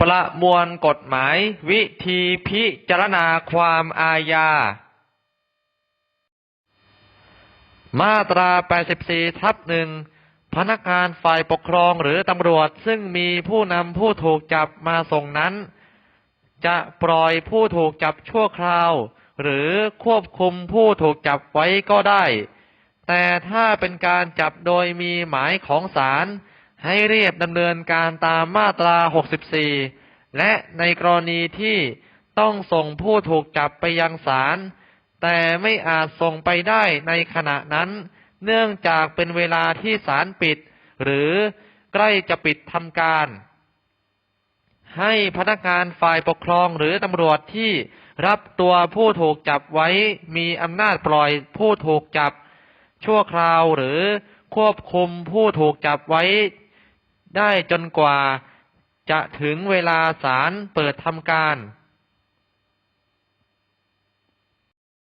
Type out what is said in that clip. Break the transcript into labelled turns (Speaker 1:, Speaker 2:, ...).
Speaker 1: ประมวลกฎหมาย วิธีพิจารณาความอาญา มาตรา 84 ทับหนึ่งพนักงานฝ่ายปกครองหรือตำรวจซึ่งมีผู้นำผู้ถูกจับมาส่งนั้น จะปล่อยผู้ถูกจับชั่วคราว หรือควบคุมผู้ถูกจับไว้ก็ได้ แต่ถ้าเป็นการจับโดยมีหมายของศาล ให้เรียบดำเนินการตามมาตรา 64 และในกรณีที่ต้องส่งผู้ถูกจับไปยังศาลแต่ไม่อาจส่งไปได้ในขณะนั้น เนื่องจากเป็นเวลาที่ศาลปิด หรือใกล้จะปิดทำการ ให้พนักงานฝ่ายปกครองหรือตำรวจที่รับตัวผู้ถูกจับไว้มีอำนาจปล่อยผู้ถูกจับ ชั่วคราวหรือควบคุมผู้ถูกจับไว้ ได้จนกว่าจะถึงเวลาศาลเปิดทำการ